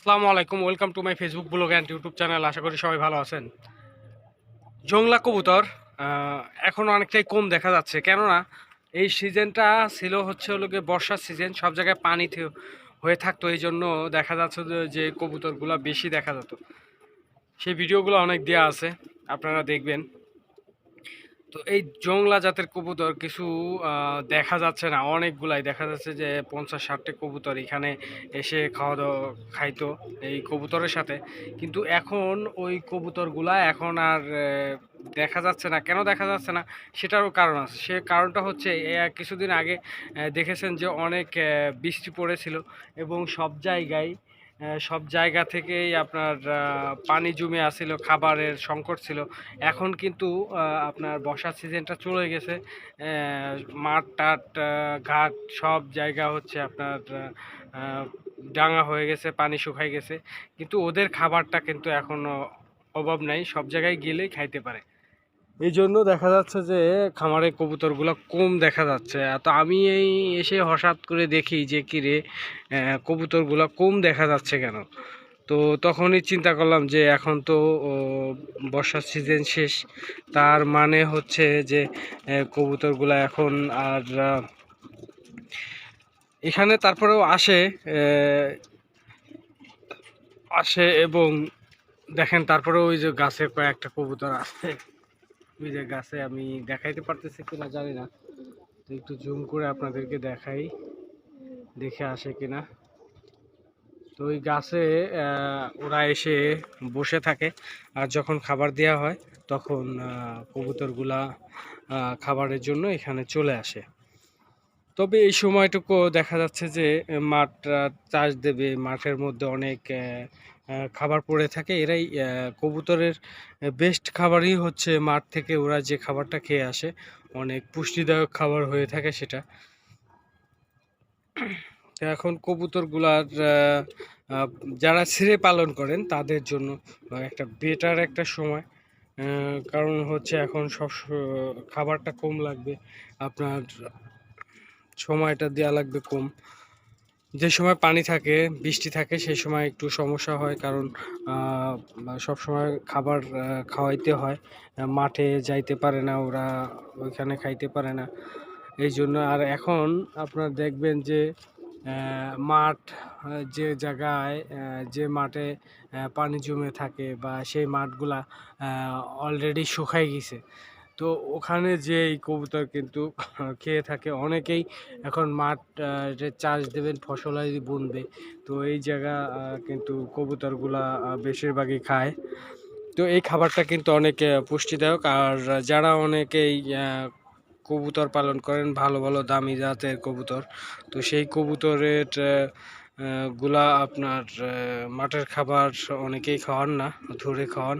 আসসালামু আলাইকুম, welcome to my Facebook blog and YouTube channel আশা করি সবাই ভালো আছেন। জংলা কবুতর এখন অনেকটাই কম দেখা যাচ্ছে। কেননা এই সিজনটা ছিল হচ্ছে হলো গিয়ে বর্ষার সিজন, সব জায়গায় পানি হয়ে থাকতো। এই জন্য দেখা যাচ্ছে যে কবুতরগুলো বেশি দেখা যেত। সেই ভিডিওগুলো অনেক দেওয়া আছে, আপনারা দেখবেন। তো এই জংলা জাতের কবুতর কিছু দেখা যাচ্ছে না। অনেকগুলাই দেখা যাচ্ছে যে পঞ্চাশ ষাটটি কবুতর এখানে এসে খাওয়া দাওয়া খাইতো এই কবুতরের সাথে। কিন্তু এখন ওই কবুতরগুলা এখন আর দেখা যাচ্ছে না। কেন দেখা যাচ্ছে না? সেটারও কারণ আছে। সে কারণটা হচ্ছে কিছুদিন আগে দেখেছেন যে অনেক বৃষ্টি পড়েছিল এবং সব জায়গায় সব জায়গা থেকেই আপনার পানি জমে আসছিল খাবারের সংকট ছিল। এখন কিন্তু আপনার বর্ষার সিজনটা চলে গেছে। মাঠ টাট ঘাট সব জায়গা হচ্ছে আপনার ডাঙা হয়ে গেছে, পানি শুকাই গেছে। কিন্তু ওদের খাবারটা কিন্তু এখনও অভাব নাই। সব জায়গায় গেলেই খাইতে পারে। এই জন্য দেখা যাচ্ছে যে খামারে কবুতরগুলো কম দেখা যাচ্ছে। তো আমি এই এসে হঠাৎ করে দেখি যে কি রে আহ, কবুতরগুলো কম দেখা যাচ্ছে কেন? তো তখনই চিন্তা করলাম যে এখন তো বর্ষার সিজন শেষ। তার মানে হচ্ছে যে কবুতরগুলো এখন আর এখানে তারপরেও আসে আসে এবং দেখেন তারপরে ওই যে গাছে কয়েকটা কবুতর আছে। যে গাছে আমি দেখাইতে পারতেছি কিনা জানি না। তো একটু জুম করে আপনাদেরকে দেখাই, দেখে আসে কিনা। তো ওই গাছে ওরা এসে বসে থাকে আর যখন খাবার দেওয়া হয় তখন কবুতরগুলা খাবারের জন্য এখানে চলে আসে। তবে এই সময়টুকু দেখা যাচ্ছে যে মাঠ চাষ দেবে, মাঠের মধ্যে অনেক খাবার পড়ে থাকে। এরাই কবুতরের বেস্ট খাবারই হচ্ছে মাঠ থেকে ওরা যে খাবারটা খেয়ে আসে। অনেক পুষ্টিদায়ক খাবার হয়ে থাকে সেটা। এখন কবুতরগুলার যারা ছেড়ে পালন করেন তাদের জন্য একটা বেটার একটা সময়। কারণ হচ্ছে এখন সব খাবারটা কম লাগবে। আপনার সময়টা দেওয়া লাগবে কম। যে সময় পানি থাকে, বৃষ্টি থাকে, সেই সময় একটু সমস্যা হয় কারণ সব সময় খাবার খাওয়াইতে হয়। মাঠে যাইতে পারে না, ওরা ওইখানে খাইতে পারে না। এই জন্য আর এখন আপনারা দেখবেন যে মাঠ, যে জায়গায় যে মাঠে পানি জমে থাকে বা সেই মাঠগুলা অলরেডি শুকাই গেছে। তো ওখানে যে এই কবুতর কিন্তু খেয়ে থাকে। অনেকেই এখন মাঠ চাষ দেবেন ফসল আদি বুনবে। তো এই জায়গা কিন্তু কবুতরগুলা বেশিরভাগই খায়। তো এই খাবারটা কিন্তু অনেক পুষ্টিদায়ক। আর যারা অনেকেই কবুতর পালন করেন, ভালো ভালো, দামি জাতের কবুতর, তো সেই কবুতরেরগুলা আপনার মাঠের খাবার অনেকেই খাওয়ান না, ধরে খাওয়ান।